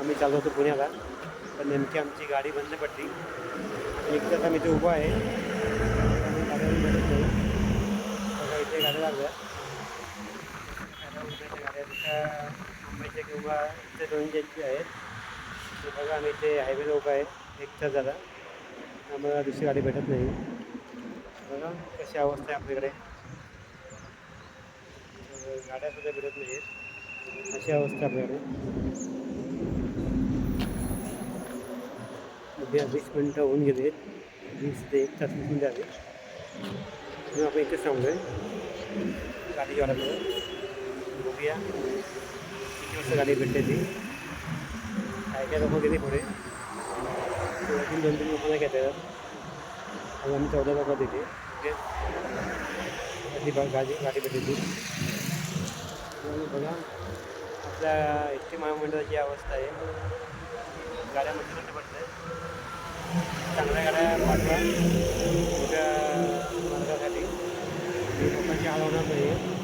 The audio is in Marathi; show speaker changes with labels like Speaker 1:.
Speaker 1: आम्ही चाललो होतो पुण्याला. पण नेमकी आमची गाडी बंद पडली. एक तास आम्ही इथे उभा आहे. गाड्या भेटत बघा इथे गाड्या लागल्या. गाड्या मुंबईच्या किंवा इथे दोन ज्यांची आहेत. ते बघा आम्ही इथे हायवेला उभा आहे. एक तास झाला. आम्हाला दुसरी गाडी भेटत नाही. बघा कशी अवस्था आहे आपल्याकडे. गाड्यासुद्धा भेटत नाही आहेत अशी अवस्था आहे. वीस मिनटं होऊन गेले. वीस ते एक तास निघून जावे म्हणून आपण इथेच थांबलो आहे गाडी वाढत बघूया. किती वाजता गाडी भेटते ती? काय काय लोक गेली पुढे? अजून दोन तीन लोकांना घेतात आम्ही चौदा लोक तिथे ओके. गाडी गाडी भेटते ती बघा. आपल्या एस टी महामंडळाची अवस्था आहे. गाड्या मस्त पडत आहे चांगल्या गाड्या पाठवा. मोठ्या मार्गासाठी लोकांची हलवणार नाही आहे